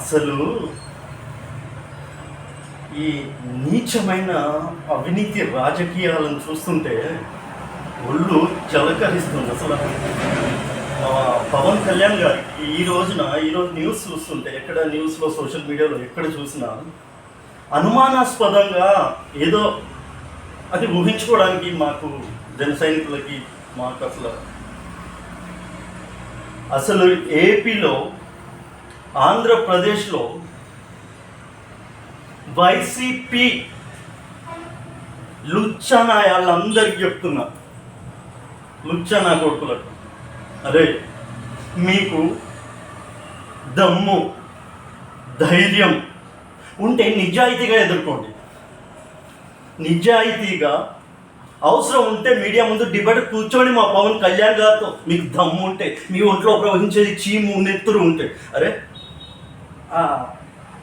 అసలు ఈ నీచమైన అవినీతి రాజకీయాలను చూస్తుంటే ఒళ్ళు చలకరిస్తుంది అసలు. పవన్ కళ్యాణ్ గారికి ఈ రోజున ఈరోజు న్యూస్ చూస్తుంటే ఎక్కడ న్యూస్లో సోషల్ మీడియాలో ఎక్కడ చూసినా అనుమానాస్పదంగా ఏదో అది ఊహించుకోవడానికి మాకు జన సైనికులకి మాకు అసలు అసలు ఏపీలో ఆంధ్రప్రదేశ్లో వైసీపీ లుచ్చనా వాళ్ళందరికీ చెప్తున్నా. లుచ్చనా కొడుకులకు. అరే మీకు దమ్ము ధైర్యం ఉంటే నిజాయితీగా ఎదుర్కోండి. నిజాయితీగా అవసరం ఉంటే మీడియా ముందు డిబేట్ కూర్చోండి మా పవన్ కళ్యాణ్ గారితో. మీకు దమ్ము ఉంటే మీ ఒంట్లో ప్రవహించేది చీము నెత్తురు ఉంటే. అరే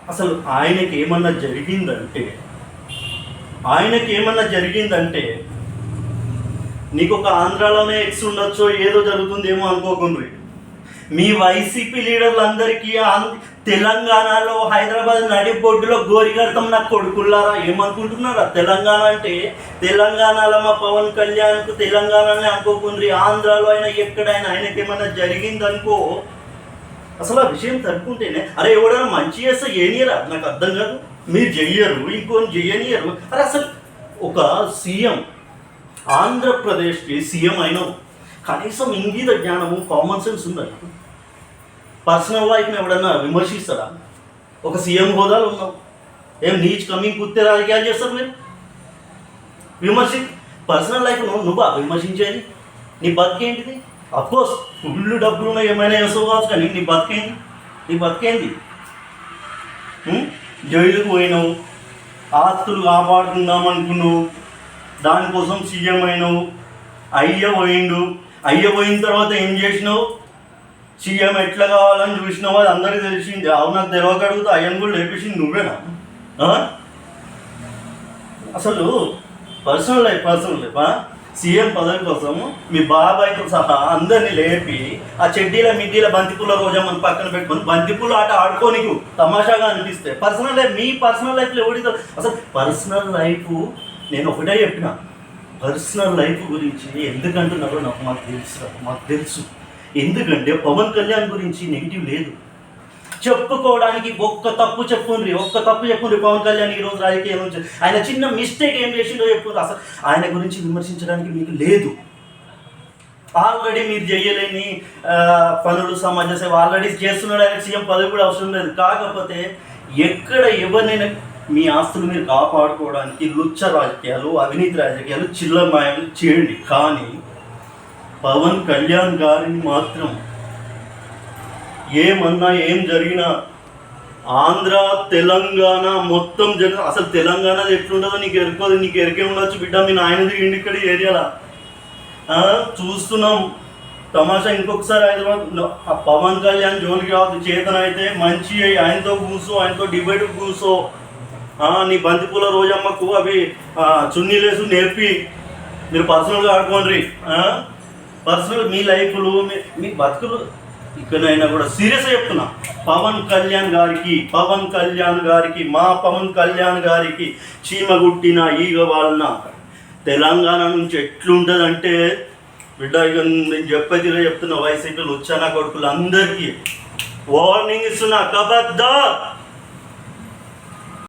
అసలు ఆయనకి ఏమన్నా జరిగిందంటే ఆయనకి ఏమన్నా జరిగిందంటే నీకు ఒక ఆంధ్రాలోనే ఎక్స్ ఉండొచ్చో ఏదో జరుగుతుందేమో అనుకోకుండ్రి. మీ వైసీపీ లీడర్లందరికీ తెలంగాణలో హైదరాబాద్ నడిబొడ్డులో గోరిగడతాం నా కొడుకుల్లారా ఏమనుకుంటున్నారా? తెలంగాణ అంటే తెలంగాణలో మా పవన్ కళ్యాణ్కు తెలంగాణనే అనుకోకుండ్రి. ఆంధ్రాలో అయినా ఎక్కడైనా ఆయనకి ఏమన్నా జరిగిందనుకో అసలు ఆ విషయం తట్టుకుంటేనే అరే ఎవడైనా మంచి చేస్తే చేయనియరా నాకు అర్థం కాదు. మీరు చెయ్యరు ఇంకొని చెయ్యనియరు అరే అసలు ఒక సీఎం ఆంధ్రప్రదేశ్కి సీఎం అయినావు కనీసం ఇంగీత జ్ఞానము కామన్ సెన్స్ ఉందా పర్సనల్ లైఫ్ని ఎవడన్నా విమర్శిస్తారా ఒక సీఎం హోదాలో ఉన్నావు. ఏం నీచ్ కమింగ్ కుత్తే రాజకీయాలు చేస్తారు మీరు? విమర్శి పర్సనల్ లైఫ్ నువ్వు నువ్వా విమర్శించేది. నీ బతికేంటిది? అఫ్కోర్స్ ఫుల్ డబ్బులు ఉన్నాయి ఏమైనా వేసావు కావచ్చు కానీ నీ బతికేంది? నీ బతికేంది? జైలుకు పోయినావు ఆస్తులు కాపాడుకుందాం అనుకున్నావు దానికోసం సీఎం అయినావు అయ్య పోయిండు. అయ్య పోయిన తర్వాత ఏం చేసినావు? సీఎం ఎట్లా కావాలని చూసినావు అది అందరికీ తెలిసింది. అవును నాకు తెలియక అడుగుతా. అయ్యను కూడా లేపేసింది నువ్వేనా? అసలు పర్సనల్ లైఫ్ పర్సనల్ లైఫా సీఎం పదవి కోసం మీ బాబాయ్తో సహా అందరిని లేపి ఆ చెడ్డీల మిడ్డీల బంతిపూల రోజమ్మని పక్కన పెట్టుకొని బంతిపూల ఆట ఆడుకోనికు తమాషాగా అనిపిస్తే పర్సనల్ లైఫ్ మీ పర్సనల్ లైఫ్లో ఎవడితో? అసలు పర్సనల్ లైఫ్ నేను ఒకటే చెప్పిన. పర్సనల్ లైఫ్ గురించి ఎందుకంటున్నారో నాకు మాకు తెలుసు మాకు తెలుసు. ఎందుకంటే పవన్ కళ్యాణ్ గురించి నెగిటివ్ లేదు. చెప్పుకోవడానికి ఒక్క తప్పు చెప్పుండ్రి ఒక్క తప్పు చెప్పుండ్రి పవన్ కళ్యాణ్ ఈ రోజు రాజకీయం నుంచి. ఆయన చిన్న మిస్టేక్ ఏం చేసిండో చెప్పుండ్రు. అసలు ఆయన గురించి విమర్శించడానికి మీకు లేదు. ఆల్రెడీ మీరు చేయలేని పనులు సమాజ సేవ ఆల్రెడీ చేస్తున్నాడు ఆయన సీఎం పదవి కూడా అవసరం లేదు. కాకపోతే ఎక్కడ ఎవరినైనా మీ ఆస్తులు మీరు కాపాడుకోవడానికి లుచ్చ రాజకీయాలు అవినీతి రాజకీయాలు చిల్లమాయాలు చేయండి. కానీ పవన్ కళ్యాణ్ గారిని మాత్రం ఏమన్నా ఏం జరిగినా ఆంధ్ర తెలంగాణ మొత్తం జన అసలు తెలంగాణ ఎట్లుంటుందో నీకు ఎరుకోదు నీకు ఎరికే ఉండొచ్చు బిడ్డ మీ నాయన దిగిండి ఇక్కడ ఏరియాలో. చూస్తున్నాం. తమాషా ఇంకొకసారి హైదరాబాద్ ఆ పవన్ కళ్యాణ్ జోలికి రావద్దు చేతన అయితే మంచి ఆయనతో కూర్చో ఆయనతో డిబేట్ కూర్చో నీ బంతిపూల రోజమ్మకు అవి చున్నీలేసు నేర్పి. మీరు పర్సనల్గా ఆడుకోండి పర్సనల్ మీ లైఫ్లు మీ మీ బతుకులు ఇక్కడైనా కూడా సీరియస్గా చెప్తున్నా. పవన్ కళ్యాణ్ గారికి పవన్ కళ్యాణ్ గారికి మా పవన్ కళ్యాణ్ గారికి చీమ గుట్టిన ఈగ వాళ్ళన. తెలంగాణ నుంచి ఎట్లుంటుందంటే బిడ్డ ఇక నేను చెప్పేది చెప్తున్నా వైసీపీలు వచ్చానా కొడుకులు అందరికీ వార్నింగ్ ఇస్తున్నా కబద్దా